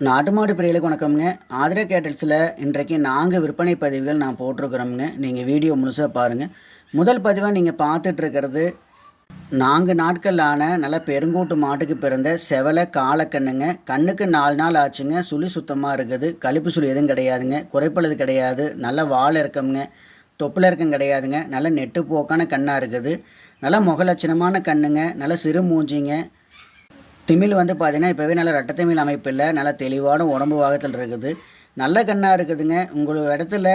நாட்டு மாடு பிரியலுக்கு வணக்கம்ங்க. ஆதிரா கேட்டல்ஸில் இன்றைக்கு நான்கு விற்பனை பதிவுகள் நான் போட்டிருக்கிறோம்ங்க. நீங்கள் வீடியோ முழுசாக பாருங்கள் முதல் பதிவாக நீங்கள் பார்த்துட்டு இருக்கிறது நான்கு நாட்களான நல்ல பெருங்கூட்டு மாட்டுக்கு பிறந்த செவலை காலக்கண்ணுங்க. கண்ணுக்கு நாலு நாள் ஆச்சுங்க. சுழி சுத்தமாக இருக்குது. கழிப்பு சுழி எதுவும் கிடையாதுங்க. குறைப்பழுது கிடையாது. நல்ல வாழை இருக்கமுங்க தொப்பில் இருக்கம் கிடையாதுங்க. நல்ல நெட்டு போக்கான கண்ணாக இருக்குது. நல்ல முகலட்சணமான கண்ணுங்க. நல்ல சிறு மூஞ்சிங்க. திமிழ் வந்து பார்த்தீங்கன்னா இப்போவே நல்ல ரெட்டை திமில் அமைப்பில் நல்லா தெளிவான உடம்பு வாகத்தில் இருக்குது. நல்ல கண்ணாக இருக்குதுங்க. உங்கள் இடத்துல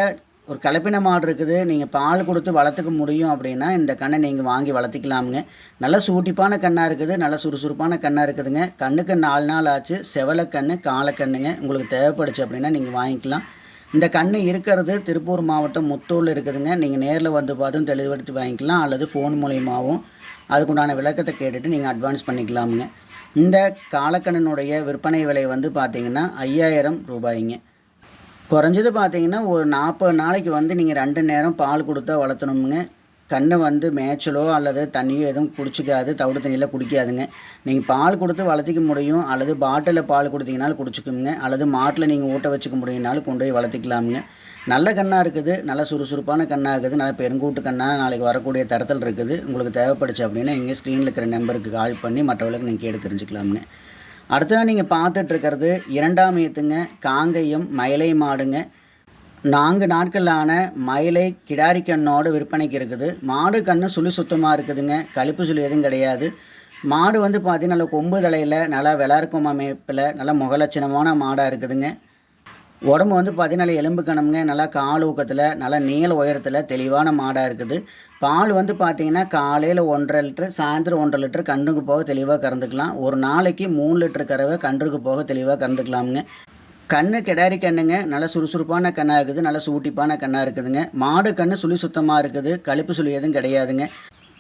ஒரு கலப்பின மாடு இருக்குது. நீங்கள் பால் கொடுத்து வளர்த்துக்க முடியும் அப்படின்னா இந்த கண்ணை நீங்கள் வாங்கி வளர்த்திக்கலாமுங்க. நல்ல சூட்டிப்பான கண்ணாக இருக்குது. நல்ல சுறுசுறுப்பான கண்ணாக இருக்குதுங்க. கண்ணுக்கு நாலு நாள் ஆச்சு. செவலக்கண்ணு காலக்கண்ணுங்க உங்களுக்கு தேவைப்படுச்சு அப்படின்னா நீங்கள் வாங்கிக்கலாம். இந்த கண்ணு இருக்கிறது திருப்பூர் மாவட்டம் முத்தூரில் இருக்குதுங்க. நீங்கள் நேரில் வந்து பார்த்தும் தெளிவுபடுத்தி வாங்கிக்கலாம். அல்லது ஃபோன் மூலியமாகவும் அதுக்குண்டான விளக்கத்தை கேட்டுட்டு நீங்கள் அட்வான்ஸ் பண்ணிக்கலாமுங்க இந்த காலக்கண்ணனுடைய விற்பனை விலை வந்து பார்த்தீங்கன்னா ஐயாயிரம் ரூபாய்ங்க. குறைஞ்சது பார்த்தீங்கன்னா ஒரு நாற்பது நாளைக்கு வந்து நீங்கள் ரெண்டு நேரம் பால் கொடுத்தா வளர்த்தணுங்க கண்ணை வந்து மேய்ச்சலோ அல்லது தண்ணியோ எதுவும் குடிச்சிக்காது தவிடு தண்ணியில் குடிக்காதுங்க. நீங்கள் பால் கொடுத்து வளர்த்திக்க முடியும் அல்லது பாட்டிலில் பால் கொடுத்தீங்கனாலும் குடிச்சிக்குங்க அல்லது மாட்டில் நீங்கள் ஊட்ட வச்சுக்க முடியும்னாலும் கொண்டு போய் வளர்த்திக்கலாமுங்க. நல்ல கண்ணாக இருக்குது நல்ல சுறுசுறுப்பான கண்ணாக இருக்குது நல்ல பெருங்கூட்டு கண்ணாக நாளைக்கு வரக்கூடிய தரத்தில் இருக்குது. உங்களுக்கு தேவைப்படுச்சு அப்படின்னா இங்கே ஸ்க்ரீனில் இருக்கிற நம்பருக்கு கால் பண்ணி மற்றவர்களுக்கு நீங்கள் கேட்டு தெரிஞ்சுக்கலாமுங்க. அடுத்ததாக நீங்கள் பார்த்துட்ருக்கிறது இரண்டாம் ஏத்துங்க காங்கையும் மயிலை மாடுங்க. நான்கு நாட்களான மயிலை கிடாரி கண்ணோட விற்பனைக்கு இருக்குது. மாடு கண்ணு சுழி சுத்தமாக இருக்குதுங்க. கழிப்பு சுழி எதுவும் கிடையாது. மாடு வந்து பார்த்தீங்கன்னா நல்ல கொம்பு தலையில் நல்லா விளாருக்கும் அமைப்பில் நல்லா முகலட்சணமான மாடாக இருக்குதுங்க. உடம்பு வந்து பார்த்தீங்கன்னா நல்லா எலும்பு கணமுங்க. நல்லா கால் ஊக்கத்தில் நல்லா நீள உயரத்தில் தெளிவான மாடாக இருக்குது. பால் வந்து பார்த்தீங்கன்னா காலையில் ஒன்றரை லிட்டரு சாயந்தரம் ஒன்றரை லிட்டரு கன்றுக்கு போக தெளிவாக கறந்துக்கலாம். ஒரு நாளைக்கு மூணு லிட்டர் கறவை கன்றுக்கு போக தெளிவாக கறந்துக்கலாமுங்க. கண்ணு கிடாரி கண்ணுங்க நல்ல சுறுசுறுப்பான கண்ணாக இருக்குது நல்ல சூட்டிப்பான கண்ணாக இருக்குதுங்க. மாடு கண்ணு சுழி சுத்தமாக இருக்குது கழிப்பு சுழி எதுவும் கிடையாதுங்க.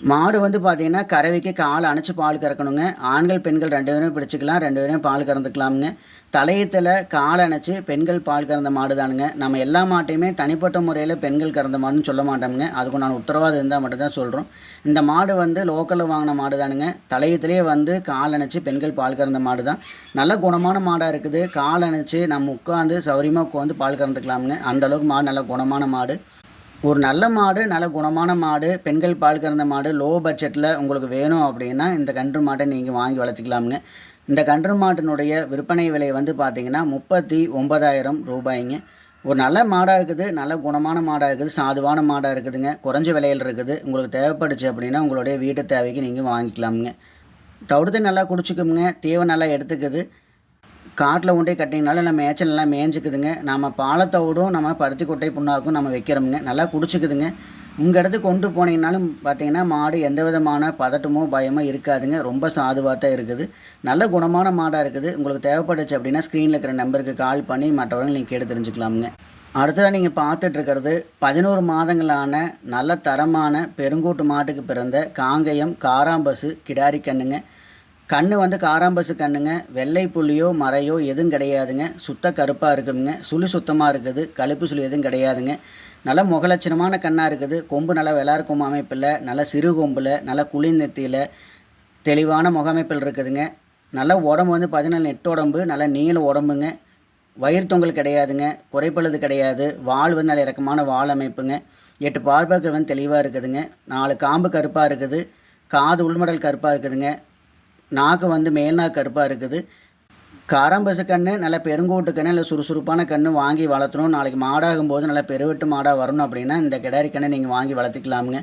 மாடு வந்து பார்த்தீங்கன்னா கறவைக்கு கால் அணைச்சி பால் கறக்கணுங்க. ஆண்கள் பெண்கள் ரெண்டு பேரும் பிடிச்சிக்கலாம் ரெண்டு பேரும் பால் கறந்துக்கலாமுங்க. தலையத்தில் கால் அணைச்சி பெண்கள் பால் கறந்த மாடு தானுங்க நம்ம எல்லா மாட்டையுமே தனிப்பட்ட முறையில் பெண்கள் கறந்த மாடுன்னு சொல்ல மாட்டோமுங்க. அதுக்கு நான் உத்தரவாதம் இருந்தால் மட்டும்தான் சொல்கிறோம் இந்த மாடு வந்து லோக்கலில் வாங்கின மாடு தானுங்க தலையத்திலே வந்து கால் அணைச்சி பெண்கள் பால் கறந்த மாடு தான் நல்ல குணமான மாடாக இருக்குது. கால் அணைச்சி நம்ம உட்காந்து சௌரியமாக உட்காந்து பால் கறந்துக்கலாமுங்க. அந்தளவுக்கு மாடு நல்ல குணமான மாடு. ஒரு நல்ல மாடு நல்ல குணமான மாடு பெண்கள் பால் கறந்த மாடு லோ பட்ஜெட்டில் உங்களுக்கு வேணும் அப்படின்னா இந்த கன்று மாட்டை நீங்கள் வாங்கி வளர்த்திக்கலாமுங்க. இந்த கன்று மாட்டினுடைய விற்பனை விலை வந்து பார்த்தீங்கன்னா முப்பத்தி ஒன்பதாயிரம் ரூபாய்ங்க. ஒரு நல்ல மாடாக இருக்குது நல்ல குணமான மாடாக இருக்குது சாதுவான மாடாக இருக்குதுங்க. குறைஞ்ச விலையில் இருக்குது. உங்களுக்கு தேவைப்படுச்சு அப்படின்னா உங்களுடைய வீட்டு தேவைக்கு நீங்கள் வாங்கிக்கலாமுங்க. தவிடுத்து நல்லா குடிச்சிக்குமுங்க தீவை நல்லா எடுத்துக்குது. காட்டில் உண்டே கட்டிங்கனால நம்ம மேய்ச்சல் நல்லா மேய்ஞ்சிக்குதுங்க நம்ம பாலத்தோடும் நம்ம பருத்தி கொட்டை புண்ணாக்கும் நம்ம வைக்கிறோமுங்க. நல்லா குடிச்சிக்குதுங்க. உங்கள் இடத்துக்கு கொண்டு போனீங்கனாலும் பார்த்தீங்கன்னா மாடு எந்த விதமான பதட்டமோ பயமோ இருக்காதுங்க. ரொம்ப சாதுவாக தான் இருக்குது. நல்ல குணமான மாடாக இருக்குது. உங்களுக்கு தேவைப்படுச்சு அப்படின்னா ஸ்க்ரீனில் இருக்கிற நம்பருக்கு கால் பண்ணி மற்றவர்கள் நீங்கள் கேட்டு தெரிஞ்சுக்கலாமுங்க. அடுத்ததாக நீங்கள் பார்த்துட்ருக்கிறது பதினோரு மாதங்களான நல்ல தரமான பெருங்கூட்டு மாட்டுக்கு பிறந்த காங்கயம் காராம்பசு கிடாரி கண்ணுங்க கண் வந்து காராம்பசு கண்ணுங்க. வெள்ளை புள்ளியோ மறையோ எதுவும் கிடையாதுங்க. சுத்த கருப்பாக இருக்குதுங்க சுழி சுத்தமாக இருக்குது. கழுப்பு சுழி எதுவும் கிடையாதுங்க. நல்ல முகலட்சணமான கண்ணாக இருக்குது. கொம்பு நல்லா விளாருக்கும் அமைப்பில் நல்ல சிறு கொம்பில் நல்ல குளிர்நெத்தியில் தெளிவான முகமைப்பில் இருக்குதுங்க. நல்ல உடம்பு வந்து பார்த்தீங்கன்னா நெட்டு உடம்பு நல்ல நீள உடம்புங்க. வயிறு தொங்கல் கிடையாதுங்க. குறைப்பழுது கிடையாது. வால் வந்து நல்ல இறக்கமான வால் அமைப்புங்க. எட்டு பார்ப்பாக்கள் வந்து தெளிவாக இருக்குதுங்க. நாலு காம்பு கருப்பாக இருக்குது. காது உள்மடல் கருப்பாக இருக்குதுங்க. நாக்கு வந்து மேல்நாக்கு கருப்பாக இருக்குது. காராம்பசு கன்று நல்லா பெருங்கோட்டு கன்று இல்லை சுறுசுறுப்பான கன்று வாங்கி வளர்த்தணும். நாளைக்கு மாடாகும் போது நல்லா பெருவெட்டு மாடாக வரணும் அப்படின்னா இந்த கிடாரி கண்ணை நீங்கள் வாங்கி வளர்த்துக்கலாமுங்க.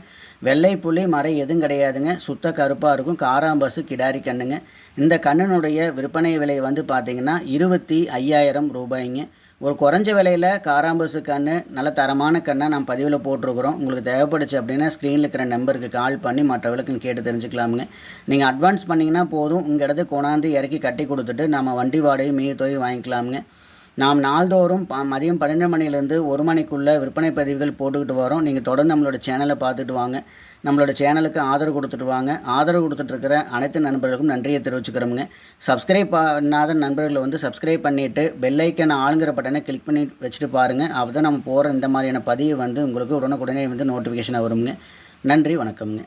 வெள்ளை புள்ளி மறை எதுவும் கிடையாதுங்க. சுத்த கருப்பாக இருக்கும். காராம்பசு கிடாரி கண்ணுங்க. இந்த கண்ணினுடைய விற்பனை விலை வந்து பார்த்திங்கன்னா இருபத்தி ஐயாயிரம் ரூபாய்ங்க. ஒரு குறைஞ்ச விலையில் காராம்பசு கன்று நல்ல தரமான கண்ணை நம்ம பதிவில் போட்டிருக்கிறோம். உங்களுக்கு தேவைப்படுச்சு அப்படின்னா ஸ்க்ரீனில் இருக்கிற நம்பருக்கு கால் பண்ணி மற்றவர்களுக்கு கேட்டு தெரிஞ்சுக்கலாமுங்க. நீங்கள் அட்வான்ஸ் பண்ணிங்கன்னா போதும். உங்கள் இடத்துக்கு கொண்டாந்து இறக்கி கட்டி கொடுத்துட்டு நம்ம வண்டி வாடகை மீ தொகை வாங்கிக்கலாமுங்க. நாம் நாள்தோறும் மதியம் பன்னெண்டு மணிலேருந்து ஒரு மணிக்குள்ளே விற்பனை பதிவுகள் போட்டுக்கிட்டு வரோம். நீங்கள் தொடர்ந்து நம்மளோட சேனலை பார்த்துட்டு வாங்க. நம்மளோட சேனலுக்கு ஆதரவு கொடுத்துட்டு வாங்க. ஆதரவு கொடுத்துட்ருக்கிற அனைத்து நண்பர்களுக்கும் நன்றியை தெரிவிச்சுக்கிறோமுங்க. சப்ஸ்கிரைப் பண்ணாத நண்பர்களை வந்து சப்ஸ்கிரைப் பண்ணிவிட்டு பெல்லைக்கன் ஆளுங்கிற பட்டனை கிளிக் பண்ணி வச்சுட்டு பாருங்கள் அப்போ தான் நம்ம போகிற இந்த மாதிரியான பதிவு வந்து உங்களுக்கு உடனுக்குடனே வந்து நோட்டிஃபிகேஷனாக வருங்க நன்றி வணக்கம்ங்க.